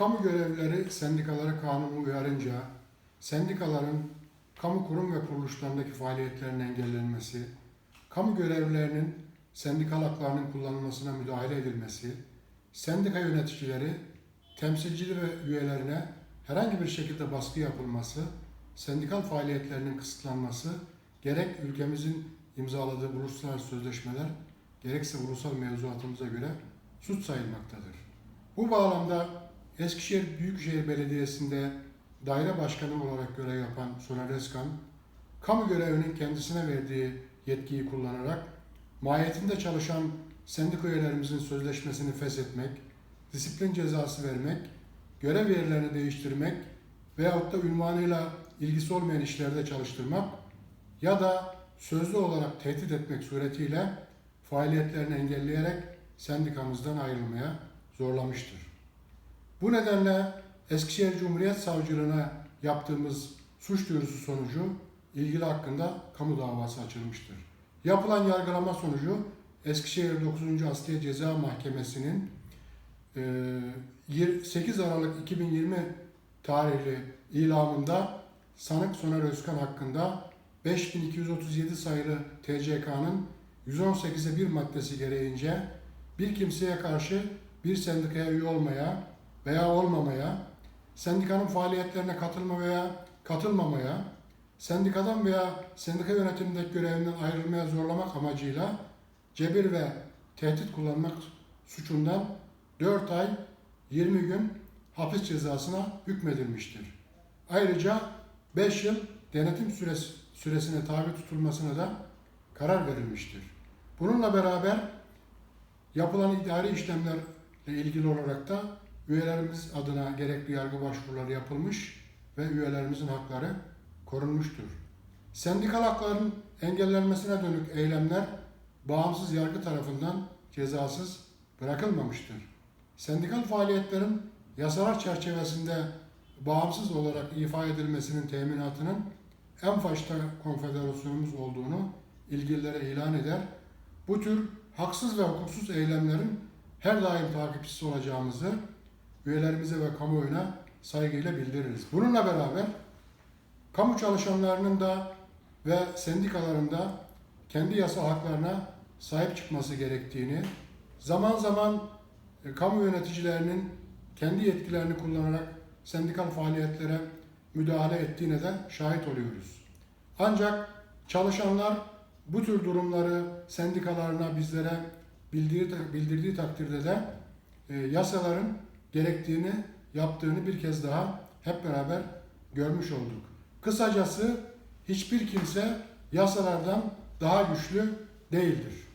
Kamu görevlileri sendikaları kanunu uyarınca sendikaların kamu kurum ve kuruluşlarındaki faaliyetlerinin engellenmesi, kamu görevlilerinin sendikal haklarının kullanılmasına müdahale edilmesi, sendika yöneticileri, temsilcileri ve üyelerine herhangi bir şekilde baskı yapılması, sendikal faaliyetlerinin kısıtlanması, gerek ülkemizin imzaladığı uluslararası sözleşmeler, gerekse ulusal mevzuatımıza göre suç sayılmaktadır. Bu bağlamda Eskişehir Büyükşehir Belediyesi'nde daire başkanı olarak görev yapan Soner Özkan, kamu görevinin kendisine verdiği yetkiyi kullanarak mahiyetinde çalışan sendika üyelerimizin sözleşmesini feshetmek, disiplin cezası vermek, görev yerlerini değiştirmek veyahut da ünvanıyla ilgisi olmayan işlerde çalıştırmak ya da sözlü olarak tehdit etmek suretiyle faaliyetlerini engelleyerek sendikamızdan ayrılmaya zorlamıştır. Bu nedenle Eskişehir Cumhuriyet Savcılığına yaptığımız suç duyurusu sonucu ilgili hakkında kamu davası açılmıştır. Yapılan yargılama sonucu Eskişehir 9. Asliye Ceza Mahkemesi'nin e, 8 Aralık 2020 tarihli ilamında sanık Soner Özkan hakkında 5237 sayılı TCK'nın 118'e 1 maddesi gereğince bir kimseye karşı bir sendikaya üye olmaya veya olmamaya, sendikanın faaliyetlerine katılma veya katılmamaya, sendikadan veya sendika yönetimindeki görevinden ayrılmaya zorlamak amacıyla cebir ve tehdit kullanmak suçundan 4 ay 20 gün hapis cezasına hükmedilmiştir. Ayrıca 5 yıl denetim süresi, süresine tabi tutulmasına da karar verilmiştir. Bununla beraber yapılan idari işlemlerle ilgili olarak da üyelerimiz adına gerekli yargı başvuruları yapılmış ve üyelerimizin hakları korunmuştur. Sendikal hakların engellenmesine dönük eylemler bağımsız yargı tarafından cezasız bırakılmamıştır. Sendikal faaliyetlerin yasalar çerçevesinde bağımsız olarak ifa edilmesinin teminatının en başta konfederasyonumuz olduğunu ilgililere ilan eder. Bu tür haksız ve hukuksuz eylemlerin her daim takipçisi olacağımızı üyelerimize ve kamuoyuna saygıyla bildiririz. Bununla beraber kamu çalışanlarının da ve sendikaların da kendi yasal haklarına sahip çıkması gerektiğini, zaman zaman e, kamu yöneticilerinin kendi yetkilerini kullanarak sendikal faaliyetlere müdahale ettiğine de şahit oluyoruz. Ancak çalışanlar bu tür durumları sendikalarına bizlere bildirdiği, bildirdiği takdirde de e, yasaların gerektiğini yaptığını bir kez daha hep beraber görmüş olduk. Kısacası hiçbir kimse yasalardan daha güçlü değildir.